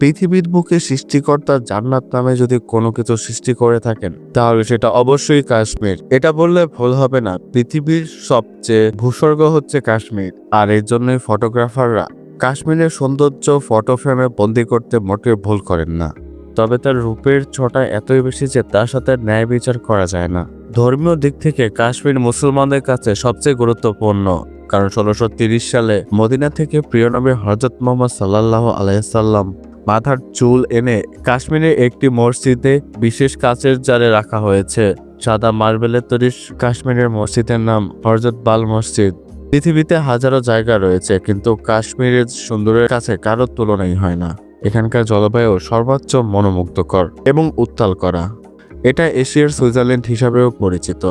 পৃথিবীর বুকে সৃষ্টিকর্তার জান্নাত নামে যদি কোনো কিছু সৃষ্টি করে থাকেন, তাহলে সেটা অবশ্যই কাশ্মীর। এটা বললে ভুল হবে না। পৃথিবীর সবচেয়ে ভূস্বর্গ হচ্ছে কাশ্মীর, আর এর জন্যই ফটোগ্রাফাররা কাশ্মীরের সৌন্দর্য ফটো ফ্রেমে বন্দি করতে মোটেও ভুল করেন না। তবে তার রূপের ছটা এতই বেশি যে তার সাথে ন্যায় বিচার করা যায় না। ধর্মীয় দিক থেকে কাশ্মীর মুসলমানদের কাছে সবচেয়ে গুরুত্বপূর্ণ, কারণ ষোলোশো সালে মদিনা থেকে প্রিয় নবী হজরত মোহাম্মদ সাল্লাহ আলাইসাল্লাম মাথার চুল এনে কাশ্মীরের একটি মসজিদে বিশেষ কাচের জারে রাখা হয়েছে। সাদা মার্বেলের তৈরি কাশ্মীরের মসজিদের নাম হরজত বাল মসজিদ। পৃথিবীতে হাজারো জায়গা রয়েছে, কিন্তু কাশ্মীরের সুন্দরের কাছে কারোর তুলনাই হয় না। এখানকার জলবায়ু সর্বোচ্চ মনোমুগ্ধকর এবং উত্তাল করা। এটা এশিয়ার সুইজারল্যান্ড হিসাবেও পরিচিত,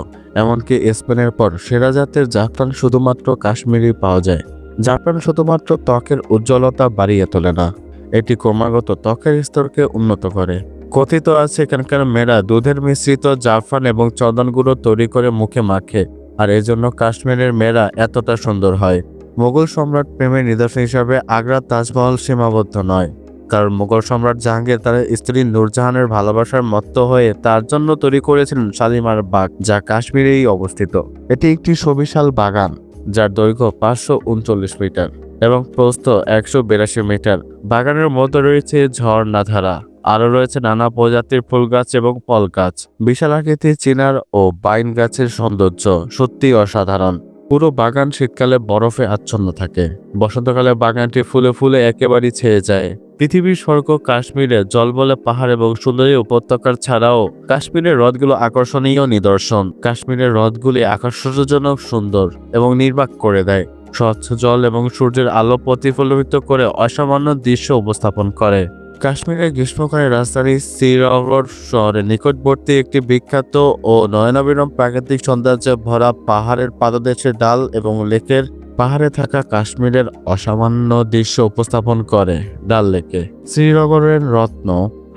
এমনকি স্পেনের পর সেরা জাতের জাফরান শুধুমাত্র কাশ্মীরেই পাওয়া যায়। জাফরান শুধুমাত্র ত্বকের উজ্জ্বলতা বাড়িয়ে তোলে না। এটি ক্রমাগত ত্বকের স্তরকে উন্নত করে। কথিত আছে এখানকার মেয়েরা দুধের মিশ্রিত জাফরান এবং চন্দন গুঁড়ো তৈরি করে মুখে মাখে, আর এজন্য কাশ্মীরের মেয়েরা এতটা সুন্দর হয়। মোগল সম্রাট প্রেমের নিদর্শন হিসাবে আগ্রা তাজমহল সীমাবদ্ধ নয়, কারণ মুঘল সম্রাট জাহাঙ্গীর তার স্ত্রী নূরজাহানের ভালোবাসার মত্ত হয়ে তার জন্য তৈরি করেছিলেন শালিমার বাগ, যা কাশ্মীরেই অবস্থিত। এটি একটি সুবিশাল বাগান, যার দৈর্ঘ্য পাঁচশো উনচল্লিশ মিটার। এবং প্রস্থ একশো বিরাশি মিটার। বাগানের মধ্যে রয়েছে ঝর্ণাধারা আরও রয়েছে নানা প্রজাতির ফুল গাছ এবং ফল গাছ বিশাল আকৃতির চিনার ও বাইন গাছের সৌন্দর্য সত্যি অসাধারণ। পুরো বাগান শীতকালে বরফে আচ্ছন্ন থাকে। বসন্তকালে বাগানটি ফুলে ফুলে একেবারেই ছেয়ে যায়। পৃথিবীর স্বর্গ কাশ্মীরে জলবলে, পাহাড় এবং সুন্দরী উপত্যকার ছাড়াও কাশ্মীরের হ্রদগুলো আকর্ষণীয় নিদর্শন। কাশ্মীরের হ্রদগুলি আকর্ষণজনক সুন্দর এবং নির্বাক করে দেয়। স্বচ্ছ জল এবং সূর্যের আলো প্রতিফলিত করে অসামান্য দৃশ্য উপস্থাপন করে। কাশ্মীরের গ্রীষ্মকালে রাজধানী শ্রীনগর শহরের নিকটবর্তী একটি বিখ্যাত ও নয়নাবিরম প্রাকৃতিক সৌন্দর্যে ভরা পাহাড়ের পাদদেশে ডাল এবং লেকের পাহাড়ে থাকা কাশ্মীরের অসামান্য দৃশ্য উপস্থাপন করে ডাল লেকে। শ্রীনগরের রত্ন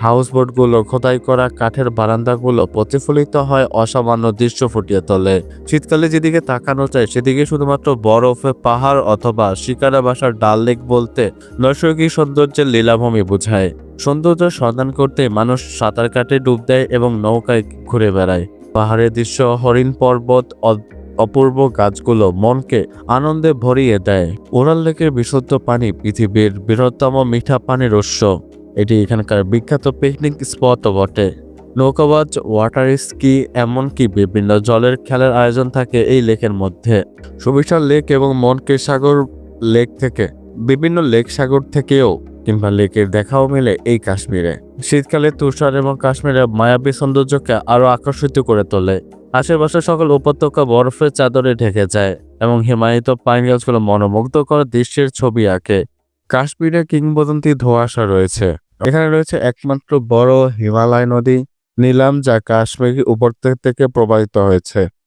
হাউসবোটগুলো খোদাই করা কাঠের বারান্দাগুলো প্রতিফলিত হয় অসামান্য দৃশ্য ফুটিয়ে তোলে। শীতকালে যেদিকে তাকানো যায়, সেদিকে শুধুমাত্র বরফে পাহাড় অথবা শিকারা বাসার ডাল লেক বলতে নৈসর্গিক সৌন্দর্যের লীলাভূমি বোঝায়। সৌন্দর্য সন্ধান করতে মানুষ সাঁতার কাটে, ডুব দেয় এবং নৌকায় ঘুরে বেড়ায়। পাহাড়ের দৃশ্য, হরিণ পর্বত অপূর্ব গাছগুলো মনকে আনন্দে ভরিয়ে দেয়। ওরাল লেকের বিশুদ্ধ পানি পৃথিবীর বৃহত্তম মিঠা পানির উৎস। এটি এখানকার বিখ্যাত পিকনিক স্পটও বটে। নৌকাবাজ ওয়াটার স্কি এমনকি বিভিন্ন জলের খেলার আয়োজন থাকে এই লেকের মধ্যে। সুবিশাল লেক এবং মনকে সাগর লেক থেকে, বিভিন্ন লেক সাগর থেকেও কিংবা লেকের দেখাও মেলে এই কাশ্মীরে। শীতকালে তুষার এবং কাশ্মীরের মায়াবী সৌন্দর্যকে আরও আকর্ষিত করে তোলে। আশেপাশে সকল উপত্যকা বরফের চাদরে ঢেকে যায় এবং হিমায়িত পাইন গাছগুলো মনোমুগ্ধকর দৃশ্যের ছবি আঁকে। কাশ্মীরে কিংবদন্তি ধোঁয়াশা রয়েছে। এখানে রয়েছে একমাত্র বড় হিমালয় নদী নীলাম যা কাশ্মীর উপত্যকা থেকে প্রবাহিত হয়েছে।